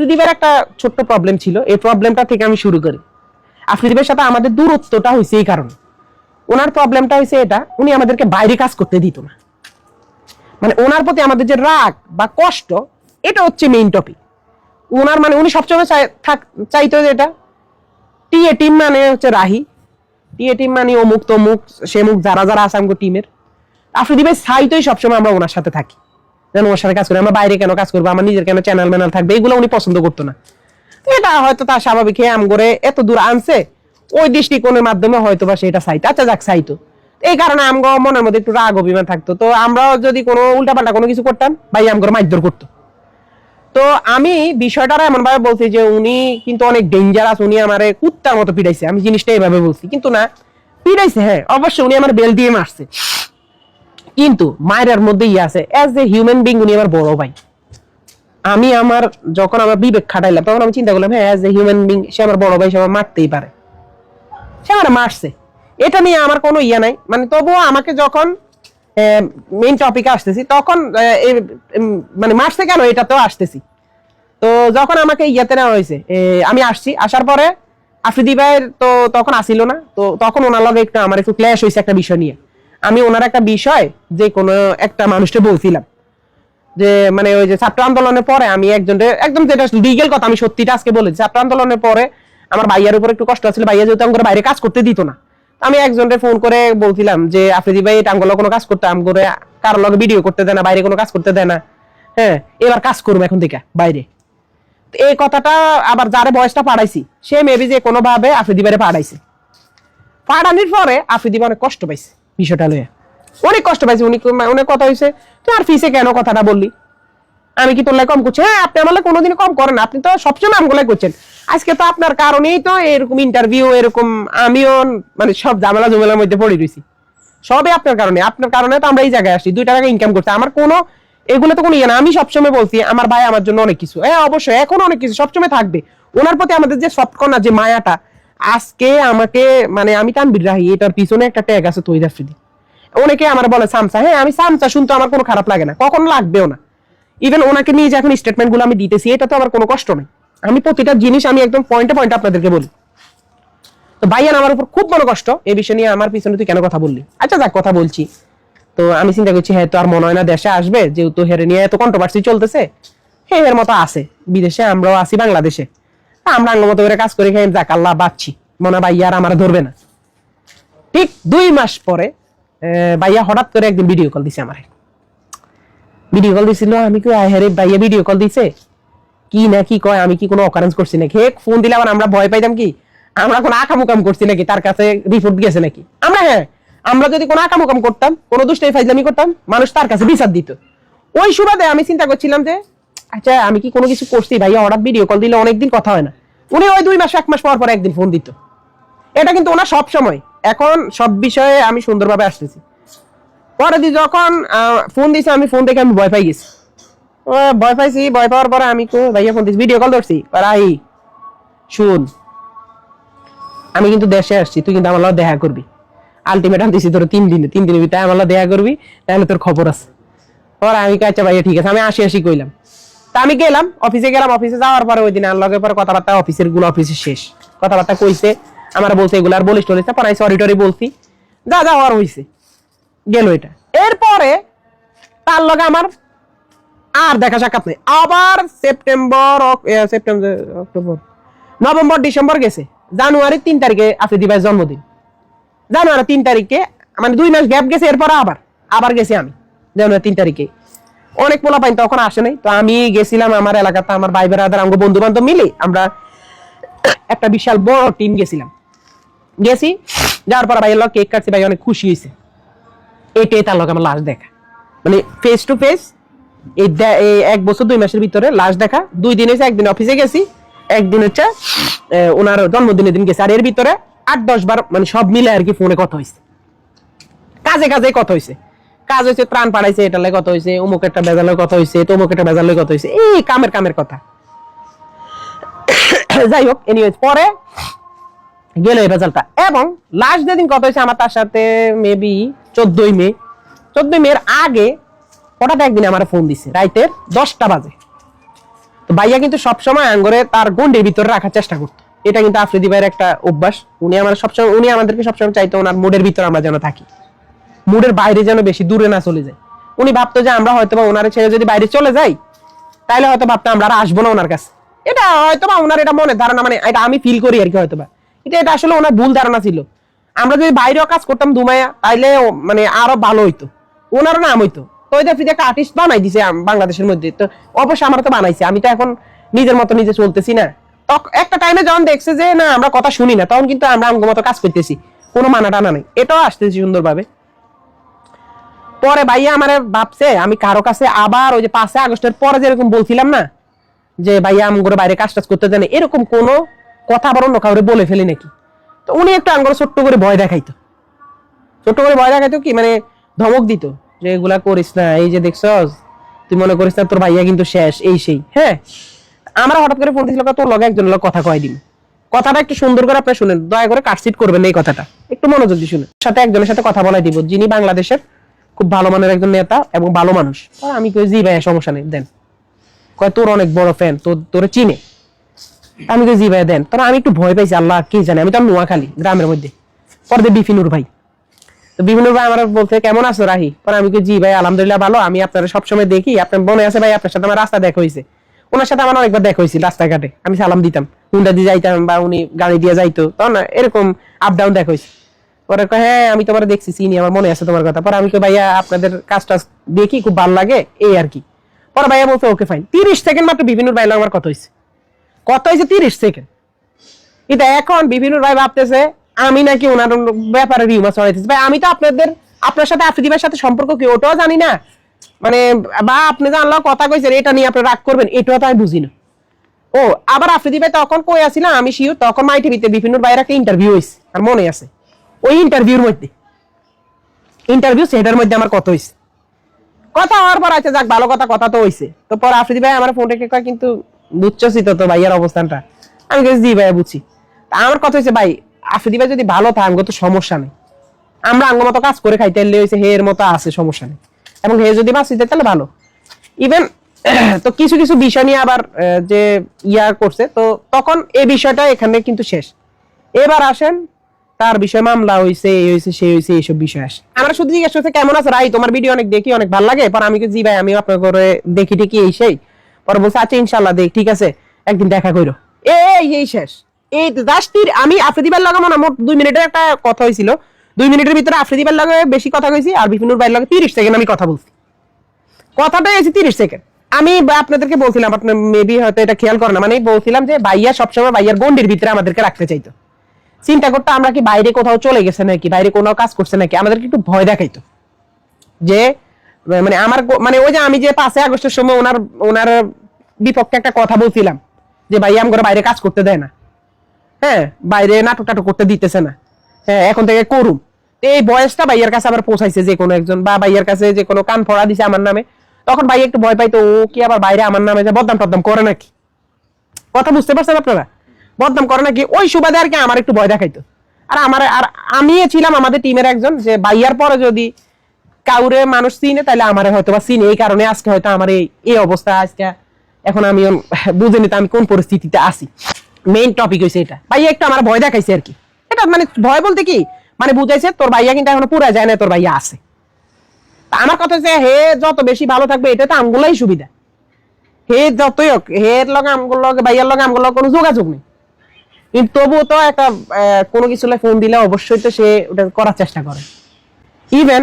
আফ্রিদিবের একটা ছোট্ট প্রবলেম ছিল। এই প্রবলেমটা থেকে আমি শুরু করি। আফ্রিদিবের সাথে আমাদের দূরত্বটা হয়েছে এই কারণে। ওনার প্রবলেমটা হয়েছে এটা, উনি আমাদেরকে বাইরে কাজ করতে দিত না। মানে ওনার প্রতি আমাদের যে রাগ বা কষ্ট, এটা হচ্ছে মেইন টপিক ওনার মানে উনি সবসময় থাক- চাইতো যে এটা। টিএ টিম মানে হচ্ছে রাহি। টিএ টিম মানে অমুক তমুক সেমুক যারা যারা আছে আমগো টিমের আফ্রিদি ভাই চাইতোই সবসময় আমরা ওনার সাথে থাকি। যেন ওর সাথে কাজ করি। আমরা বাইরে কেন কাজ করব? আমার নিজের কেন চ্যানেল ম্যানেল থাকবে? এগুলো উনি পছন্দ করতো না। এটা হয়তো তার স্বাভাবিক আম করে এত দূর আনছে, ওই দৃষ্টিকোণের মাধ্যমে হয়তো বা সেটা চাইতো। আচ্ছা যাক, চাইতো। এই কারণে আমগো মনের মধ্যে একটু রাগ, অভিমান থাকতো। তো আমরাও যদি কোনো উল্টাপাল্টা কোনো কিছু করতাম, ভাই আমগো মারধর করতো। তো আমি বিষয়টা এমন ভাবে বলছি যে উনি কিন্তু অনেক ডেঞ্জারাস উনি আমারে কুত্তার মতো পিড়াইছে আমি জিনিসটা এইভাবে বলছি। কিন্তু না পিড়াইছে হ্যাঁ। অবশ্যই উনি আমার বেল দিয়ে মারছে। কিন্তু মায়ের মধ্যে ইয়ে আছে অ্যাজ এ হিউম্যান বিং উনি আমার বড় ভাই। আমি আমার যখন আমার বিবেক খাটাইলাম, তখন আমি চিন্তা করলাম হ্যাঁ অ্যাজ এ হিউম্যান বিং সে আমার বড় ভাই, সে আমার মারতেই পারে। সে আমার মারছে। এটা নিয়ে আমার কোনো ইয়ে নাই। মানে তবুও আমাকে যখন মেইন টপিকে আসতেছি, তখন মানে মারছে কেন, এটা তো আসতেছি। তো যখন আমাকে ইয়েতে নেওয়া হয়েছে আমি আসছি, আসার পরে আফ্রিদি ভাইয়ের তো তখন আসিল না, তো তখন ওনার লগে একটু আমার একটু ক্ল্যাশ হয়েছে একটা বিষয় নিয়ে। আমি ওনার একটা বিষয় যে কোনো একটা মানুষকে বলছিলাম। যে মানে ওই যে ছাত্র আন্দোলনের পরে আমি একজনের একদম যেটা লিগেল কথা, আমি সত্যিটা আজকে বলেছি। ছাত্র আন্দোলনের পরে আমার ভাইয়ার উপর একটু কষ্ট আছিল, ভাইয়া যেহেতু আমার বাইরে কাজ করতে দিত না। আমি একজনের ফোন করে বলছিলাম যে, আফ্রিদি ভাই টাঙ্গল কোনো কাজ করতে আম করে কারোর লগে ভিডিও করতে দেয় না, বাইরে কোনো কাজ করতে দেয় না। হ্যাঁ এবার কাজ করব এখন থেকে, বাইরে। এই কথাটা আবার যারে বয়সটা পাঠাইছি সে মেবি যে কোনোভাবে আফ্রিদি ভাইরে পাঠাইছে পাঠানির পরে আফ্রিদি অনেক কষ্ট পাইছে। বিষয়টা লয়ে। অনেক কষ্ট পাইছে, উনি অনেক কথা হয়েছে তোমার ফিসে কেন কথাটা বললি? আমি কি তোর লাই কম করছি? হ্যাঁ আপনি আমার কোনোদিন কম করেন আপনি তো সবসময় আমগুলাই করছেন। আজকে তো আপনার কারণেই তো এরকম ইন্টারভিউ এরকম আমিও মানে সব ঝামেলা জমেলার মধ্যে পড়ে রয়েছি সবই আপনার কারণে। আপনার কারণে তো আমরা এই জায়গায় আসছি, দুই টাকা ইনকাম করছি। আমার কোনো এগুলো তো কোনো ইয়ে না। আমি সবসময় বলছি, আমার ভাই আমার জন্য অনেক কিছু। হ্যাঁ অবশ্যই, এখন অনেক কিছু সবসময় থাকবে। ওনার প্রতি আমাদের যে সফট যে মায়াটা আজকে আমাকে মানে আমি তানবির রাহি, এটার পিছনে একটা ট্যাগ আছে তৈরি আফ্রিদি অনেকে আমার বলে, সামসা হ্যাঁ আমি সামসা, শুনতে আমার কোনো খারাপ লাগে না। কখনো লাগবেও না। ইভেন ওনাকে নিয়ে যে এখন স্টেটমেন্টগুলো আমি দিতেছি, এটা তো আমার কোনো কষ্ট নেই। আমি প্রতিটা জিনিস আমি একদম পয়েন্টে পয়েন্টে আপনাদেরকে বলি। তো ভাইয়ান, আমার উপর খুব বড় কষ্ট। এই বিষয় নিয়ে আমার পিছনে তুই কেন কথা বললি? আচ্ছা যাক, কথা বলছি। তো আমি চিন্তা করছি হ্যাঁ তো আর মনে হয় না দেশে আসবে, যেহেতু হেরে নিয়ে এত কন্ট্রোভার্সি চলতেছে। হ্যাঁ এর মতো আছে। বিদেশে আমরাও আছি, বাংলাদেশে। আমরা করে কাজ করি খাই, যাক, আল্লাহ মনে ভাইয়া আর আমার ধরবে না। ঠিক দুই মাস পরে ভাইয়া হঠাৎ করে একদিন ভিডিও কল দিছে আমারে। ভিডিও কল দিছিল, আমি কি ভাইয়া ভিডিও কল দিছে? কি না, কি কয়, আমি কি কোনো অকারেন্স করছি নাকি? ফোন দিলে আবার আমরা ভয় পাইতাম কি? আমরা কোনো আকামুকাম করছি নাকি? তার কাছে রিপোর্ট গেছে নাকি? আমরা হ্যাঁ আমরা যদি কোনো আকামুকাম করতাম, কোনো দুষ্টাই ফাইজলামি করতাম, মানুষ তার কাছে বিচার দিত। ওই সুবাদে আমি চিন্তা করছিলাম যে আচ্ছা আমি কি কোনো কিছু করছি? ভাইয়া হঠাৎ ভিডিও কল দিলে অনেকদিন কথা হয় না। উনি ওই দুই মাস এক মাস পর পর একদিন ফোন দিত। এটা কিন্তু ওনার সব সময়। এখন সব বিষয়ে আমি সুন্দরভাবে আসতেছি। পরে দি যখন ফোন দিছে আমি ফোন দেখে আমি ভয় পাই গেছি। ভয় পাইছি ভয় পাওয়ার পরে আমি ভাইয়া ফোন দিছি ভিডিও কল ধরছি। পারাই শুন আমি কিন্তু দেশে আসছি তুই কিন্তু আমার দেখা করবি। আলটিমেটাম দিছি তোর তিন দিনে। তিন দিনের ভিতরে আমার দেখা করবি তাহলে তোর খবর আছে। পরে আমি কই, আচ্ছা ভাইয়া ঠিক আছে। আমি আসি আসি কইলাম। তা আমি গেলাম অফিসে গেলাম অফিসে যাওয়ার পরে ওই দিন আর লগে পরে কথাবার্তা অফিসেরগুলো অফিসে শেষ। কথাবার্তা কইছে, আমার বলছে এগুলো আর বলিস টলিস পরে সরি টরি বলছি। যা যা, হওয়ার হইছে। গেল এটা। এরপরে তার লগে আমার আর দেখা সাক্ষাৎ নেই। আবার September September, October, November, December গেছে। জানুয়ারি তিন তারিখে আফ্রিদি ভাইয়ের জন্মদিন। জানুয়ারি তিন তারিখে মানে দুই মাস গ্যাপ গেছে, এরপর আবার আবার গেছি আমি, জানুয়ারি তিন তারিখে। অনেক পোলা পাইন তখন আসে নাই। তো আমি গেছিলাম আমার এলাকাতে, আমার ভাই বেড়াদার আমার বন্ধু বান্ধব মিলে আমরা একটা বিশাল বড় টিম গেছিলাম। গেছি, যাওয়ার পর ভাই কেক কাটছি, ভাই অনেক খুশি হয়েছে এটাই তার লগে আমার লাস্ট দেখা। মানে ফেস টু ফেস এই এক বছর, দুই মাসের ভিতরে লাস্ট দেখা। দুই দিন হয়েছে একদিন অফিসে গেছি, একদিন হচ্ছে ওনার জন্মদিনের দিন গেছে। আর এর ভিতরে আট, দশ বার মানে সব মিলে আর কি ফোনে কথা হয়েছে কাজে কাজে কথা হয়েছে কাজ হয়েছে ত্রাণ পাড়াইছে এটা লাগে কথা হয়েছে অমুক একটা বেজালের কথা হয়েছে তমুক একটা বেজালের কথা হয়েছে এই কামের কামের কথা। যাই হোক এনিওয়েজ পরে গেল এই রেজাল্টটা এবং লাস্ট যেদিন কথা হয়েছে আমার তার সাথে মেবি চোদ্দই মে, চোদ্দই মের আগে হঠাৎ একদিন আমার ফোন দিছে, রাইতের দশটা বাজে। তো ভাইয়া কিন্তু সবসময় আঙ্গরে তার গন্ডির ভিতরে রাখার চেষ্টা করতো। এটা কিন্তু আফ্রিদি ভাইয়ের একটা অভ্যাস, উনি আমার সবসময়, উনি আমাদেরকে সবসময় চাইতো ওনার মুডের ভিতরে আমরা যেন থাকি। মুডের বাইরে যেন বেশি দূরে না চলে যায়। উনি ভাবতো যে আমরা হয়তো বা ওনার ছেড়ে যদি বাইরে চলে যাই তাহলে হয়তো ভাবতো আমরা আর আসব না ওনার কাছে। এটা হয়তো বা ওনার এটা মনে ধারণা মানে এটা আমি ফিল করি আর কি হয়তো বা এটা এটা আসলে ওনার ভুল ধারণা ছিল। আমরা যদি বাইরেও কাজ করতাম দুমায়া তাইলে মানে আরও ভালো হইতো। ওনারও নাম হইতো। তো ওই যে একটা আর্টিস্ট বানাই দিছে বাংলাদেশের মধ্যে। তো অবশ্যই আমার তো বানাইছে, আমি তো এখন নিজের মতো নিজে চলতেছি না। একটা টাইমে যখন দেখছে যে না, আমরা কথা শুনি না, তখন কিন্তু আমরা আমগো মতো কাজ করতেছি। কোনো মানা টানা নেই। এটাও আসতেছি সুন্দরভাবে। পরে ভাইয়া আমার ভাবছে, আমি কারও কাছে আবার ওই যে পাঁচে আগস্টের পরে যেরকম বলছিলাম না, যে ভাইয়া আমগুলো বাইরে কাজ টাজ করতে জানে, এরকম কোনো কথা আবার অন্য কাউরে বলে ফেলি নাকি? তো উনি একটু আমগুলো ছোট্ট করে ভয় দেখাইতো। ছোট্ট করে ভয় দেখাইতো কি মানে ধমক দিত, যে এগুলা করিস না, এই যে দেখছস, তুই মনে করিস না তোর ভাইয়া কিন্তু শেষ, এই সেই হ্যাঁ? আমরা হঠাৎ করে ফোন দিয়েছিল তোর লগে একজন লোক কথা কয় দিন। কথাটা একটু সুন্দর করে আপনি শুনেন, দয়া করে কাটসিট করবেন এই কথাটা। একটু মনোযোগ দিয়ে শুনেন। সাথে একজনের সাথে কথা বলাই দিব, যিনি বাংলাদেশের খুব ভালো মানের একজন নেতা এবং ভালো মানুষ। আমি কই, জি ভাই সমস্যা নেই, দেন। কয়, তোর অনেক বড় ফ্যান তোর, তোরে চিনে। আমি কই, জি ভাই দেন। তখন আমি একটু ভয় পাইছি, আল্লাহ, কি জানে, আমি তো নোয়াখালী, গ্রামের মধ্যে। পরে বিপিনুর ভাই। তো বিপিনুর ভাই আমার বলতে কেমন আছো, রাহি? পরে আমি কই, জি ভাই আলহামদুলিল্লাহ, ভালো। আমি আপনার সবসময় দেখি। আপনার মনে আছে ভাই আপনার সাথে আমার রাস্তা দেখা হয়েছে ওনার সাথে আমার অনেকবার দেখা হয়েছিল রাস্তাঘাটে। আমি সালাম দিতাম। হুন্ডা দিয়ে যাইতাম বা উনি গাড়ি দিয়ে যাইতো, তখন এরকম আপ ডাউন দেখা হয়েছে পরে কয়, হ্যাঁ আমি তোমার দেখছি চিনি আমার মনে আছে তোমার কথা। পরে আমি কই ভাইয়া আপনাদের কাজটা দেখি খুব ভালো লাগে এই আর কি। পরে ভাইয়া বলছে ওকে ফাইন তিরিশ সেকেন্ড মাত্র বিভিন্ন ভাই আমার কথা হয়েছে কত হয়েছে তিরিশ সেকেন্ড এটা এখন বিভিন্ন ভাই ভাবতেছে আমি নাকি ওনার ব্যাপারে রিউমার ছড়াইতেছি। ভাই আমি তো আপনাদের আপনার সাথে আফ্রিদি ভাইয়ের সাথে সম্পর্ক কি ওটাও জানি না। মানে বা আপনি জানলো কথা কইছেন এটা নিয়ে আপনি রাগ করবেন এটাও তো আমি বুঝি না। ও আবার আফ্রিদি ভাই তখন কই আসি না আমি শিওর তখন মাই টিভিতে বিভিন্ন ভাইয়ের একটা ইন্টারভিউ হয়েছে আর মনে আছে। ওই ইন্টারভিউর মধ্যে। ইন্টারভিউ সেটার মধ্যে আমার কত হয়েছে কথা হওয়ার পর আছে যাক, ভালো কথা কথা তো হইছে। তো পর আফ্রিদি ভাই আমার ফোন রেখে কয়, কিন্তু বুঝছি তো তো ভাইয়ার অবস্থানটা। আমি কেছি জি ভাই বুঝছি। তা আমার কথা হয়েছে ভাই, আফ্রিদি ভাই যদি ভালো থাকে তো সমস্যা নেই। আমরা আঙ্গ মতো কাজ করে খাইতে এলে হয়েছে হে এর মতো আছে, সমস্যা নেই। এবং হে যদি বাঁচিতে তাহলে ভালো। ইভেন তো কিছু কিছু বিষয় নিয়ে আবার যে ইয়া করছে, তো তখন এই বিষয়টা এখানে কিন্তু শেষ। এবার আসেন তার বিষয়ে মামলা হয়েছে এই হয়েছে সেই হয়েছে এইসব বিষয় আসে। আমরা শুধু জিজ্ঞেস করছে, কেমন আছে রাই তোমার ভিডিও অনেক দেখি, অনেক ভালো লাগে? পর আমি কি জি ভাই আমি আপনার করে দেখি টেকি, এই সেই। পরে বলছে আচ্ছা ইনশাল্লাহ দেখ, ঠিক আছে, একদিন দেখা করো এই এই শেষ। এই জাস্ট আমি আফ্রিদিবার লগে মনে মোট দুই মিনিটের একটা কথা হয়েছিল দুই মিনিটের ভিতরে আফ্রিদিবার লগে বেশি কথা কইছি আর বিপিনুর ভাইয়ের লগে তিরিশ সেকেন্ড আমি কথা বলছি। কথাটা এসে তিরিশ সেকেন্ড। আমি আপনাদেরকে বলছিলাম, আপনার মেবি হয়তো এটা খেয়াল করে না মানে বলছিলাম যে ভাইয়া সবসময় ভাইয়ার গন্ডির ভিতরে আমাদেরকে রাখতে চাইতো। চিন্তা করতে আমরা কি বাইরে কোথাও চলে গেছে নাকি, বাইরে কোনো কাজ করছে নাকি? আমাদেরকে একটু ভয় দেখাইতো। যে মানে আমার মানে ওই যে আমি যে পাঁচই আগস্টের সময় ওনার ওনার বিপক্ষে একটা কথা বলছিলাম, যে ভাই আমার বাইরে কাজ করতে দেয় না। হ্যাঁ বাইরে নাটক টাটক করতে দিতেছে না। হ্যাঁ এখন থেকে করুম। এই বয়সটা ভাইয়ের কাছে আবার পৌঁছাইছে যে কোনো একজন, বা ভাইয়ের কাছে যে কোনো কান ফড়া দিছে আমার নামে। তখন ভাই একটু ভয় পাইতো, ও কি আবার বাইরে আমার নামে যে বদনাম টদনাম করে নাকি? কথা বুঝতে পারছেন আপনারা? বদনাম করে নাকি? ওই সুবাদে আর কি আমার একটু ভয় দেখাইতো। আর আমার আর আমি ছিলাম আমাদের টিমের একজন যে বাইয়ার পরে যদি কাউরে মানুষ চিনে তাহলে আমার হয়তো বা চিনে। এই কারণে আজকে হয়তো আমার এই অবস্থা আজকে। এখন আমি বুঝে নিতে আমি কোন পরিস্থিতিতে আছি। মেইন টপিক হয়েছে এটা। ভাইয়া একটু আমার ভয় দেখাইছে আর কি। এটা মানে ভয় বলতে কি? মানে বুঝাইছে, তোর ভাইয়া কিন্তু এখনও পুরা যায় না তোর ভাইয়া আছে। আমার কথা হচ্ছে, হে, যত বেশি ভালো থাকবে, এটা তো আমগুলাই সুবিধা। হে, যতই হোক, হের লগে আমগুলো লগে, ভাইয়ার লগে আমগুলো কোনো যোগাযোগ নেই। কিন্তু তবুও তো একটা কোনো কিছু ফোন দিলে অবশ্যই তো সে ওটা করার চেষ্টা করে। ইভেন